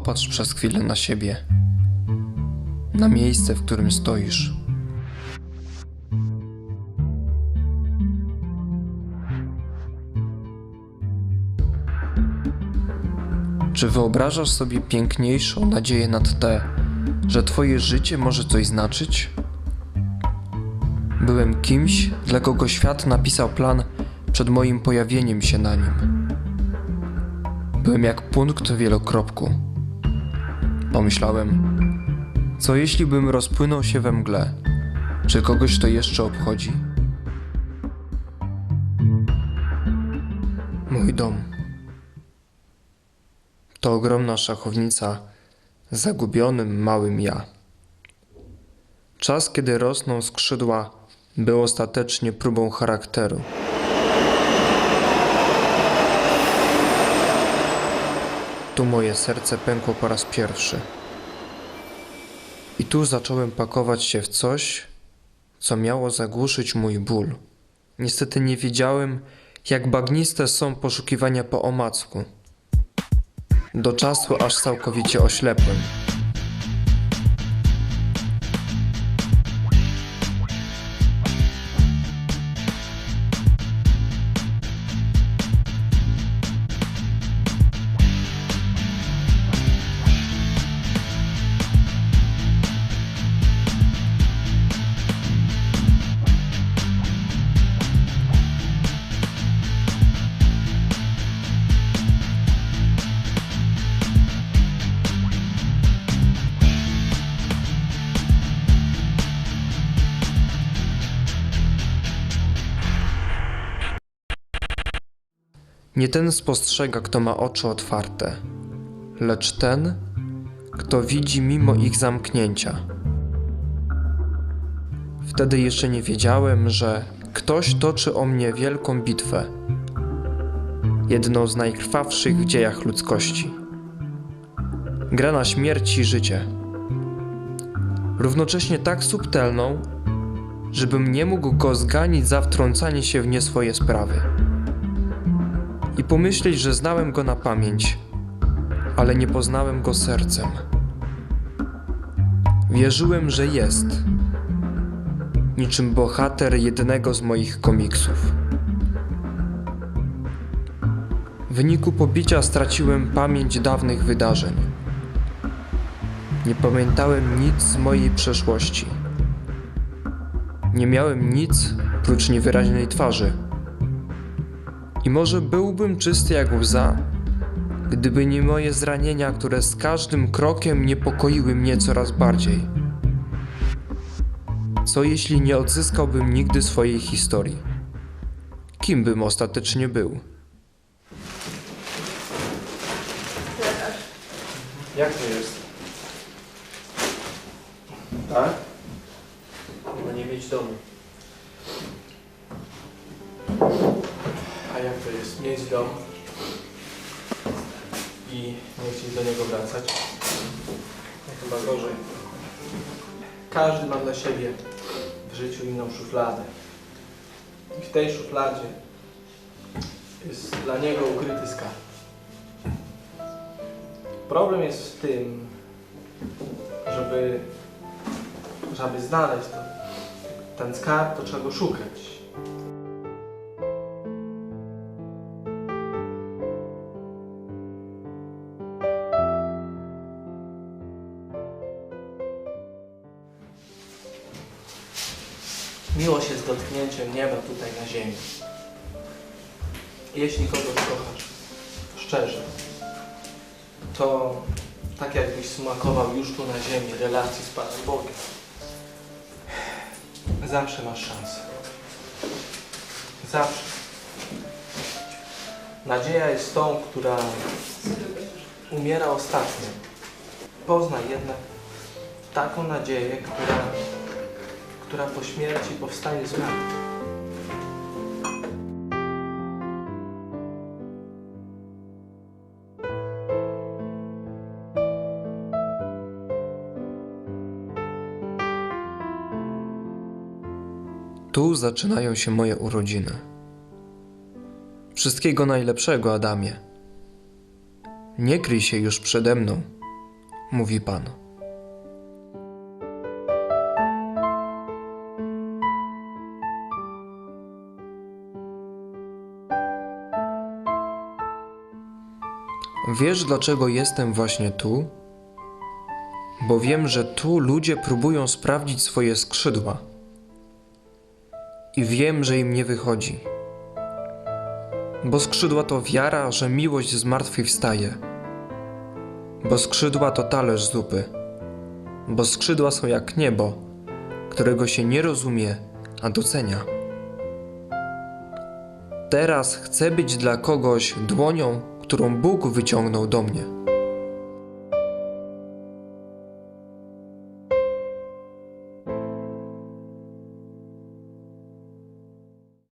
popatrz przez chwilę na siebie, na miejsce, w którym stoisz. Czy wyobrażasz sobie piękniejszą nadzieję nad te, że Twoje życie może coś znaczyć? Byłem kimś, dla kogo świat napisał plan przed moim pojawieniem się na nim. Byłem jak punkt wielokropku. Pomyślałem, co jeśli bym rozpłynął się we mgle? Czy kogoś to jeszcze obchodzi? Mój dom. To ogromna szachownica zagubionym małym ja. Czas, kiedy rosną skrzydła, był ostatecznie próbą charakteru. Tu moje serce pękło po raz pierwszy. I tu zacząłem pakować się w coś, co miało zagłuszyć mój ból. Niestety nie wiedziałem, jak bagniste są poszukiwania po omacku. Do czasu, aż całkowicie oślepłem. Nie ten spostrzega, kto ma oczy otwarte, lecz ten, kto widzi mimo ich zamknięcia. Wtedy jeszcze nie wiedziałem, że ktoś toczy o mnie wielką bitwę, jedną z najkrwawszych w dziejach ludzkości. Gra na śmierć i życie. Równocześnie tak subtelną, żebym nie mógł go zganić za wtrącanie się w nie swoje sprawy i pomyśleć, że znałem go na pamięć, ale nie poznałem go sercem. Wierzyłem, że jest, niczym bohater jednego z moich komiksów. W wyniku pobicia straciłem pamięć dawnych wydarzeń. Nie pamiętałem nic z mojej przeszłości. Nie miałem nic prócz niewyraźnej twarzy. I może byłbym czysty jak łza, gdyby nie moje zranienia, które z każdym krokiem niepokoiły mnie coraz bardziej. Co jeśli nie odzyskałbym nigdy swojej historii? Kim bym ostatecznie był? Jak to jest? Tak? Nie mieć domu. A jak to jest? Mieć dom i nie chcieć do niego wracać? No chyba gorzej. Każdy ma dla siebie w życiu inną szufladę. I w tej szufladzie jest dla niego ukryty skarb. Problem jest w tym, żeby, żeby znaleźć to, ten skarb, to trzeba go szukać. Miłość jest dotknięciem nieba tutaj na ziemi. Jeśli kogoś kochasz szczerze, to tak jakbyś smakował już tu na ziemi relacji z Panem Bogiem. Zawsze masz szansę. Zawsze. Nadzieja jest tą, która umiera ostatnio. Poznaj jednak taką nadzieję, która, która po śmierci powstanie z martwych. Tu zaczynają się moje urodziny. Wszystkiego najlepszego, Adamie. Nie kryj się już przede mną. mówi Pan. Wiesz, dlaczego jestem właśnie tu? Bo wiem, że tu ludzie próbują sprawdzić swoje skrzydła. I wiem, że im nie wychodzi. Bo skrzydła to wiara, że miłość zmartwychwstaje. Bo skrzydła to talerz zupy. Bo skrzydła są jak niebo, którego się nie rozumie, a docenia. Teraz chcę być dla kogoś dłonią, którą Bóg wyciągnął do mnie.